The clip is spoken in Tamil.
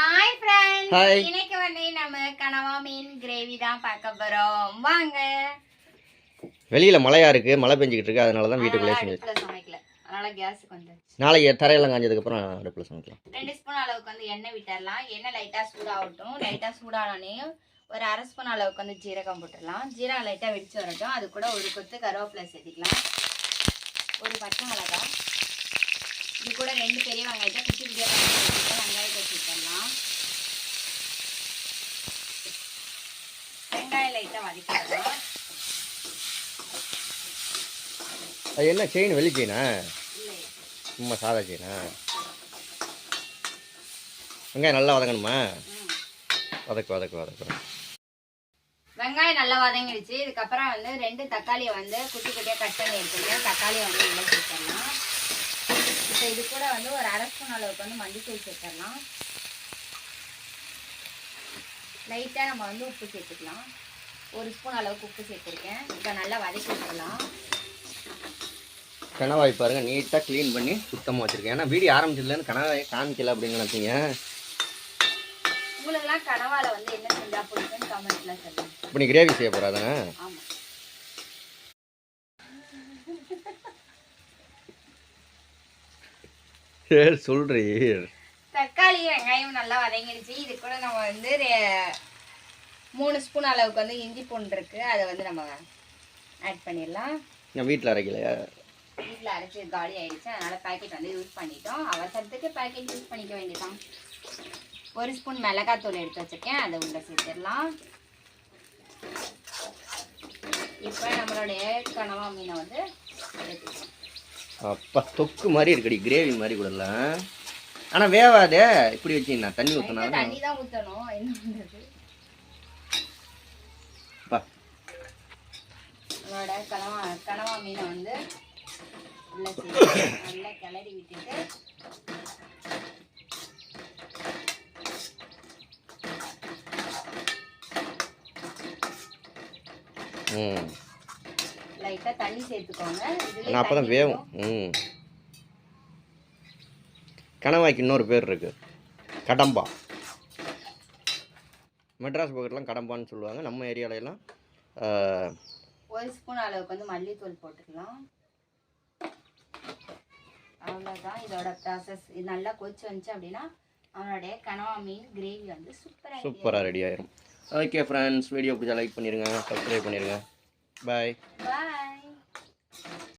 Hi friends. இன்னைக்கு வந்து நம்ம கனவா மீன் கிரேவி தான் பார்க்க போறோம். வாங்க. வெளியில் மழையா இருக்கு மழை பெஞ்சிக்கிட்டு இருக்கு அதனால தான் வீட்டுக்குள்ளே சமைக்கல. அதனால கேஸுக்கு வந்து நாளைக்கு தரையெல்லாம் காஞ்சதுக்கப்புறம் அடுப்பில் சமைக்கலாம். ரெண்டு ஸ்பூன் அளவுக்கு வந்து எண்ணெய் விட்டுறலாம். எண்ணெய் லைட்டா சூடாகட்டும். லைட்டா சூடானோடனே ஒரு அரை ஸ்பூன் அளவுக்கு வந்து ஜீரகம் போட்டுடலாம். ஜீரகம் லைட்டா வெடிச்சு வரட்டும். அது கூட ஒரு கொத்து கருவேப்பிலை சேர்த்துக்கலாம். ஒரு பச்சை மிளகாய். இது கூட ரெண்டு பெரிய வெங்காயத்தை குட்டி குட்டியாக வெங்காயத்தை வச்சுக்கலாம் வெங்காயம் லைட்டாக வதக்கிடலாம் அது என்ன செயின் வெளி செயினா சும்மா சாதா செயினா வெங்காயம் நல்லா வதங்கணுமா? வதக்கு வதக்கு வதக்கு. வெங்காயம் நல்லா வதங்கிடுச்சு. இதுக்கப்புறம் வந்து ரெண்டு தக்காளியை வந்து குட்டி குட்டியாக கட் பண்ணி எடுத்துருக்கேன் தக்காளியை வந்து உள்ள சேர்த்துடலாம் இப்போ இது கூட வந்து ஒரு அரை ஸ்பூன் அளவுக்கு வந்து மஞ்சள் சேர்த்துடலாம். லைட்டாக நம்ம வந்து உப்பு சேர்த்துக்கலாம். ஒரு ஸ்பூன் அளவுக்கு உப்பு சேர்த்துருக்கேன். இப்போ நல்லா வதக்கி விட்டுடலாம். கணவாய் பாருங்க நீட்டாக க்ளீன் பண்ணி சுத்தமாக வச்சுருக்கேன். ஏன்னா வீடியோ ஆரம்பிச்சதுலேருந்து கணவாய் காமிக்கல அப்படின்னு நினைப்பீங்க உங்களுக்குலாம் கனவால வந்து என்ன செஞ்சா பிடிக்கும்னு கமெண்ட்ல சொல்லுங்க. இப்போ நீ கிரேவி செய்ய போகிறா தானே ஆமாம் சரி சொல்கிறீ தக்காளி வெங்காயம் நல்லா வதங்கிடுச்சு. இது கூட நம்ம வந்து மூணு ஸ்பூன் அளவுக்கு வந்து இஞ்சி பூண்டு இருக்கு. அதை வந்து நம்ம ஆட் பண்ணிடலாம். நான் வீட்டில் அரைக்கலையா? வீட்டில் அரைச்சி காலி ஆயிடுச்சு. அதனால பாக்கெட் வந்து யூஸ் பண்ணிட்டோம். அவசரத்துக்கு பாக்கெட் யூஸ் பண்ணிக்க வேண்டியதான் ஒரு ஸ்பூன் மிளகாத்தூள் எடுத்து வச்சிருக்கேன். அதை உள்ள சேர்த்துடலாம். இப்போ நம்மளுடைய கனவா மீனை வந்து எடுத்துக்கலாம். அப்பா தொக்கு மாதிரி இருக்குடி கிரேவி மாதிரி கூடல ஆனால் வேவாதே இப்படி வச்சிங்கன்னா தண்ணி ஊற்றினா தண்ணி தான். ஊற்றணும் என்ன பண்ணுறது கனவா கனவா மீனை வந்து உள்ள நல்லா கிளறி விட்டுட்டு ம். லைட்டாக தண்ணி சேர்த்துக்கோங்க. ஆனால் அப்போ தான் வேகும் ம். கணவாய்க்கு இன்னொரு பேர் இருக்கு. கடம்பா. மெட்ராஸ் பக்கத்துலாம் கடம்பான்னு சொல்லுவாங்க. நம்ம ஆஹ், ஒரு ஸ்பூன் அளவுக்கு வந்து மல்லித்தூள் போட்டுக்கலாம். அவ்வளோதான் இதோட ப்ராசஸ் இது நல்லா கொதிச்சு வந்துச்சு அப்படின்னா அவனுடைய கனவா மீன் கிரேவி வந்து சூப்பராக சூப்பராக ரெடி ஆயிரும். ஓகே ஃப்ரெண்ட்ஸ் வீடியோ பிடிச்சா லைக் பண்ணிடுங்க சப்ஸ்கிரைப் பண்ணிடுங்க Bye. Bye.